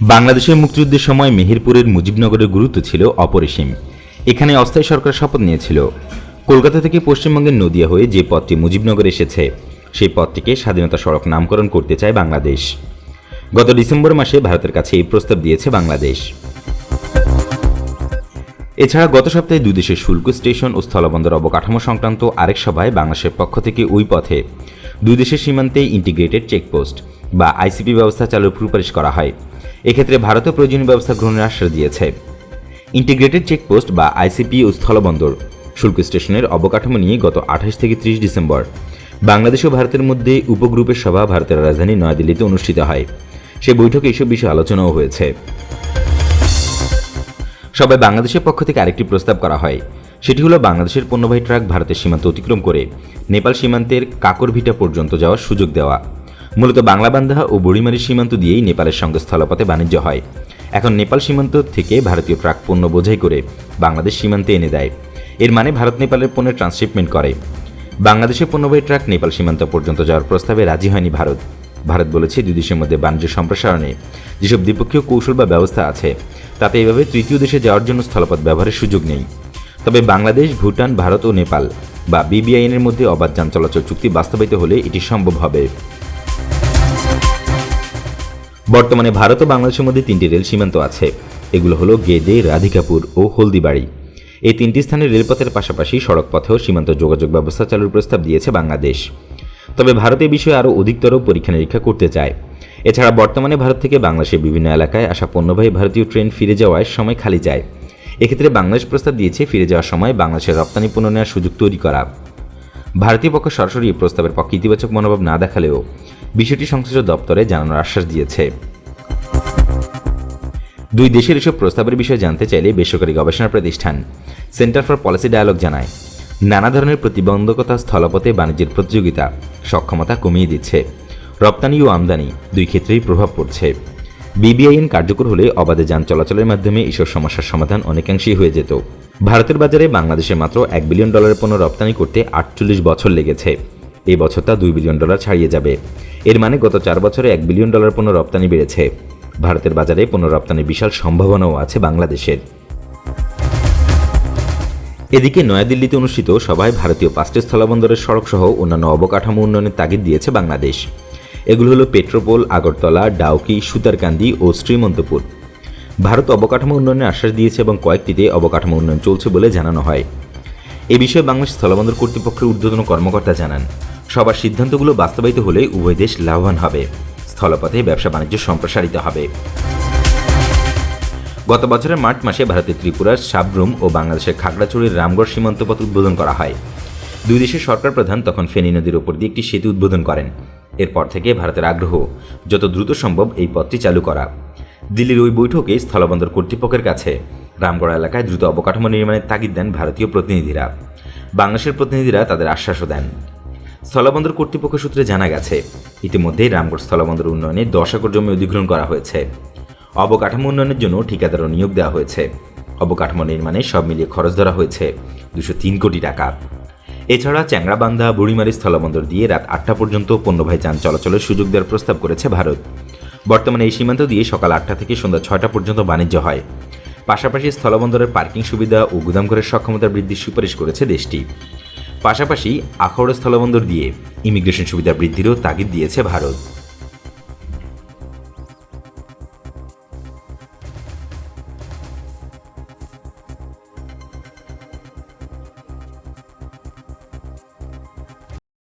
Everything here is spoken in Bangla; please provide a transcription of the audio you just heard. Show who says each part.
Speaker 1: বাংলাদেশের মুক্তিযুদ্ধের সময় মেহেরপুরের মুজিবনগরের গুরুত্ব ছিল অপরিসীম। এখানে অস্থায়ী সরকার শপথ নিয়েছিল। কলকাতা থেকে পশ্চিমবঙ্গের নদিয়া হয়ে যে পথটি মুজিবনগর এসেছে, সেই পথটিকে স্বাধীনতা সড়ক নামকরণ করতে চায় বাংলাদেশ। গত ডিসেম্বর মাসে ভারতের কাছে এই প্রস্তাব দিয়েছে বাংলাদেশ। এছাড়া গত সপ্তাহে দুই দেশের শুল্ক স্টেশন ও স্থলবন্দর অবকাঠামো সংক্রান্ত আরেক সভায় বাংলাদেশের পক্ষ থেকে ওই পথে দুই দেশের সীমান্তে ইন্টিগ্রেটেড চেকপোস্ট বা আইসিপি ব্যবস্থা চালুর সুপারিশ করা হয়। এক্ষেত্রে ভারতও প্রয়োজনীয় ব্যবস্থা গ্রহণের আশ্বাস দিয়েছে। ইন্টিগ্রেটেড চেকপোস্ট বা আইসিপি ও স্থলবন্দর শুল্ক স্টেশনের অবকাঠামো নিয়ে গত আঠাশ থেকে ত্রিশ ডিসেম্বর। বাংলাদেশ ও ভারতের মধ্যে উপগ্রুপের সভা ভারতের রাজধানী নয়াদিল্লিতে অনুষ্ঠিত হয়। সে বৈঠকে এসব বিষয়ে আলোচনাও হয়েছে। সবাই বাংলাদেশের পক্ষ থেকে আরেকটি প্রস্তাব করা হয়। সেটি হলো বাংলাদেশের পণ্যবাহী ট্রাক ভারতের সীমান্ত অতিক্রম করে নেপাল সীমান্তের কাকরভিটা পর্যন্ত যাওয়ার সুযোগ দেওয়া। মূলত বাংলাবান্ধা ও বুড়িমারি সীমান্ত দিয়েই নেপালের সঙ্গে স্থলপথে বাণিজ্য হয়। এখন নেপাল সীমান্ত থেকে ভারতীয় ট্রাক পণ্য বোঝাই করে বাংলাদেশ সীমান্তে এনে দেয়। এর মানে ভারত নেপালের পণ্যের ট্রান্সশিপমেন্ট করে। বাংলাদেশের পণ্যবাহী ট্রাক নেপাল সীমান্ত পর্যন্ত যাওয়ার প্রস্তাবে রাজি হয়নি ভারত। ভারত বলেছে দুই দেশের মধ্যে বাণিজ্য সম্প্রসারণে যেসব দ্বিপক্ষীয় কৌশল বা ব্যবস্থা আছে, তাতে এভাবে তৃতীয় দেশে যাওয়ার জন্য স্থলপথ ব্যবহারের সুযোগ নেই। তবে বাংলাদেশ, ভুটান, ভারত ও নেপাল বা বিবিআইএনের মধ্যে অবাধ যান চলাচল চুক্তি বাস্তবায়িত হলে এটি সম্ভব হবে। বর্তমানে ভারত ও বাংলাদেশের মধ্যে তিনটি রেল সীমান্ত আছে। এগুলো হলো গেদে, রাধিকাপুর ও হলদিবাড়ি। এই তিনটি স্থানে রেলপথের পাশাপাশি সড়ক পথেও সীমান্ত যোগাযোগ ব্যবস্থা চালুর প্রস্তাব দিয়েছে বাংলাদেশ। তবে ভারত এ বিষয়ে আরও অধিকতর পরীক্ষা নিরীক্ষা করতে চায়। এছাড়া বর্তমানে ভারত থেকে বাংলাদেশের বিভিন্ন এলাকায় আসা পণ্যবাহী ভারতীয় ট্রেন ফিরে যাওয়ায় সময় খালি যায় এক্ষেত্রে বাংলাদেশ প্রস্তাব দিয়েছে ফিরে যাওয়ার সময় বাংলাদেশের রপ্তানি পণ্য নেওয়ার সুযোগ তৈরি করা। ভারতীয় পক্ষ সরাসরি এই প্রস্তাবের পক্ষে ইতিবাচক মনোভাব না দেখালেও বিষয়টি সংশ্লিষ্ট দপ্তরে জানানোর আশ্বাস দিয়েছে। দুই দেশের এসব প্রস্তাবের বিষয়ে জানতে চাইলে বেসরকারি গবেষণা প্রতিষ্ঠান সেন্টার ফর পলিসি ডায়ালগ জানায়, নানা ধরনের প্রতিবন্ধকতা, স্থলপথে বাণিজ্যের প্রতিযোগিতা সক্ষমতা কমিয়ে দিচ্ছে। রপ্তানি ও আমদানি দুই ক্ষেত্রেই প্রভাব পড়ছে। বিবিআইএন কার্যকর হলে অবাধে যান চলাচলের মাধ্যমে এসব সমস্যার সমাধান অনেকাংশেই হয়ে যেত। ভারতের বাজারে বাংলাদেশে মাত্র এক বিলিয়ন ডলারের পণ্য রপ্তানি করতে আটচল্লিশ বছর লেগেছে। এই বছর তা দুই বিলিয়ন ডলার ছাড়িয়ে যাবে। এর মানে গত চার বছরে এক বিলিয়ন ডলার পণ্য রপ্তানি বেড়েছে। ভারতের বাজারে পণ্য রপ্তানির বিশাল সম্ভাবনাও আছে বাংলাদেশের। এদিকে নয়াদিল্লিতে অনুষ্ঠিত সভায় ভারতীয় পাঁচটি স্থলবন্দরের সড়ক সহ অন্যান্য অবকাঠামো উন্নয়নের তাগিদ দিয়েছে বাংলাদেশ। এগুলো হলো পেট্রোপোল, আগরতলা, ডাউকি, সুতারকান্দি ও শ্রীমন্তপুর। ভারত অবকাঠামো উন্নয়নের আশ্বাস দিয়েছে এবং কয়েকটিতে অবকাঠামো উন্নয়ন চলছে বলে জানানো হয়। এ বিষয়ে বাংলাদেশ স্থলবন্দর কর্তৃপক্ষের ঊর্ধ্বতন কর্মকর্তা জানান। সবার সিদ্ধান্তগুলো বাস্তবায়িত হলে উভয় দেশ লাভবান হবে। স্থলপথে ব্যবসা বাণিজ্য সম্প্রসারিত হবে। গত বছরের মার্চ মাসে ভারতের ত্রিপুরার সাবরুম ও বাংলাদেশের খাগড়াছড়ির রামগড় সীমান্ত পথ উদ্বোধন করা হয়। দুই দেশের সরকার প্রধান তখন ফেনী নদীর ওপর দিয়ে একটি সেতু উদ্বোধন করেন। এরপর থেকে ভারতের আগ্রহ যত দ্রুত সম্ভব এই পথটি চালু করা। দিল্লির ওই বৈঠকে স্থলবন্দর কর্তৃপক্ষের কাছে রামগড় এলাকায় দ্রুত অবকাঠামো নির্মাণের তাগিদ দেন ভারতীয় প্রতিনিধিরা। বাংলাদেশের প্রতিনিধিরা তাদের আশ্বাসও দেন। স্থলবন্দর কর্তৃপক্ষ সূত্রে জানা গেছে, ইতিমধ্যেই রামগড় স্থলবন্দর উন্নয়নে দশ একর জমি অধিগ্রহণ করা হয়েছে। অবকাঠামো উন্নয়নের জন্য ঠিকাদারও নিয়োগ দেওয়া হয়েছে। অবকাঠামো নির্মাণে সব মিলিয়ে খরচ ধরা হয়েছে দুশো তিন কোটি টাকা। এছাড়া চ্যাংরাবান্ধা, বুড়িমারি স্থলবন্দর দিয়ে রাত আটটা পর্যন্ত পণ্যবাহী যান চলাচলের সুযোগ দেওয়ার প্রস্তাব করেছে ভারত। বর্তমানে এই সীমান্ত দিয়ে সকাল আটটা থেকে সন্ধ্যা ছয়টা পর্যন্ত বাণিজ্য হয়। পাশাপাশি স্থলবন্দরের পার্কিং সুবিধা ও গুদাম গুদামঘরের সক্ষমতা বৃদ্ধির সুপারিশ করেছে দেশটি। পাশাপাশি আখড় স্থলবন্দর দিয়ে ইমিগ্রেশন সুবিধা বৃদ্ধিরও তাগিদ দিয়েছে ভারত।